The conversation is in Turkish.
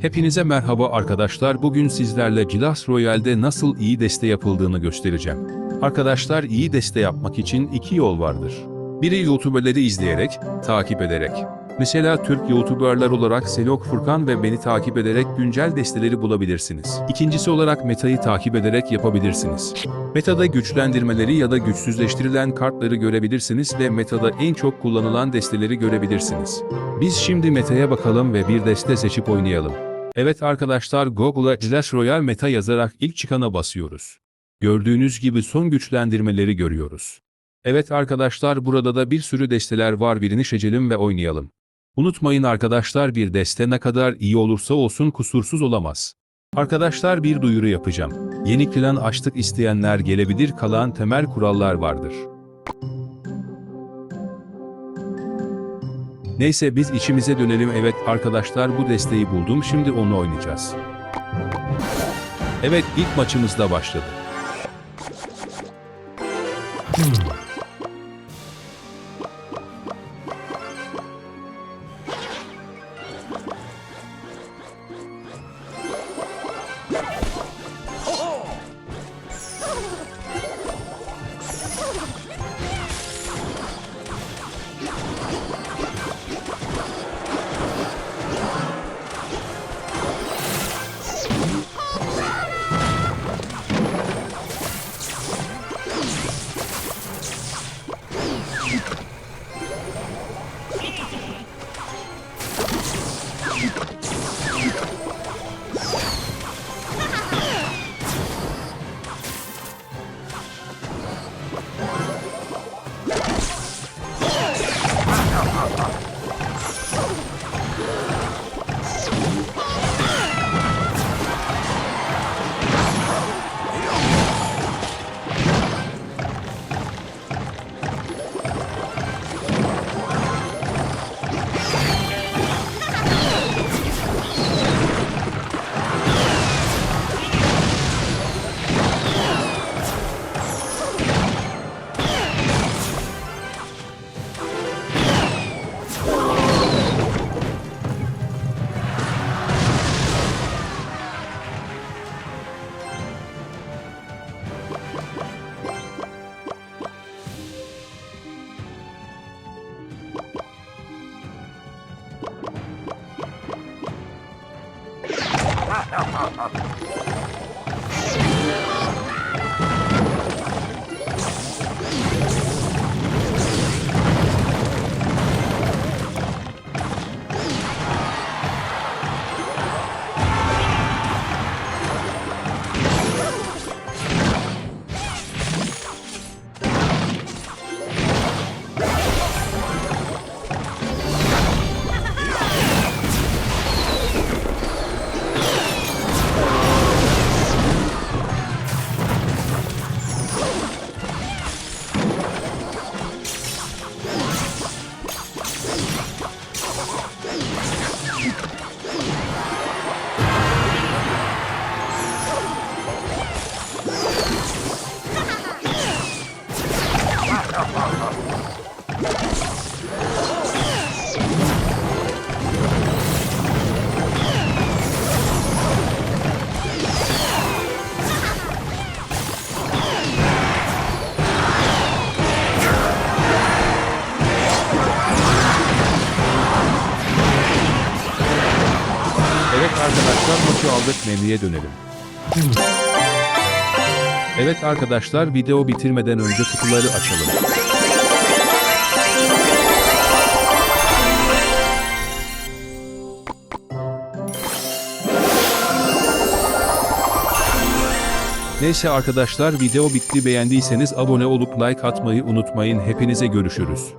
Hepinize merhaba arkadaşlar. Bugün sizlerle Clash Royale'de nasıl iyi deste yapıldığını göstereceğim. Arkadaşlar iyi deste yapmak için iki yol vardır. Biri YouTuber'ları izleyerek, takip ederek. Mesela Türk YouTuber'lar olarak Selok Furkan ve beni takip ederek güncel desteleri bulabilirsiniz. İkincisi olarak metayı takip ederek yapabilirsiniz. Metada güçlendirmeleri ya da güçsüzleştirilen kartları görebilirsiniz ve metada en çok kullanılan desteleri görebilirsiniz. Biz şimdi metaya bakalım ve bir deste seçip oynayalım. Evet arkadaşlar Google'a Clash Royale meta yazarak ilk çıkana basıyoruz. Gördüğünüz gibi son güçlendirmeleri görüyoruz. Evet arkadaşlar burada da bir sürü desteler var birini seçelim ve oynayalım. Unutmayın arkadaşlar bir deste ne kadar iyi olursa olsun kusursuz olamaz. Arkadaşlar bir duyuru yapacağım. Yeni klan açtık isteyenler gelebilir kalan temel kurallar vardır. Neyse biz içimize dönelim evet arkadaşlar bu desteği buldum şimdi onu oynayacağız. Evet ilk maçımızda başladı. Ha ha ha ha! Evet arkadaşlar maçı aldık menüye dönelim. Evet arkadaşlar video bitirmeden önce kutuları açalım. Neyse arkadaşlar video bitti beğendiyseniz abone olup like atmayı unutmayın hepinize görüşürüz.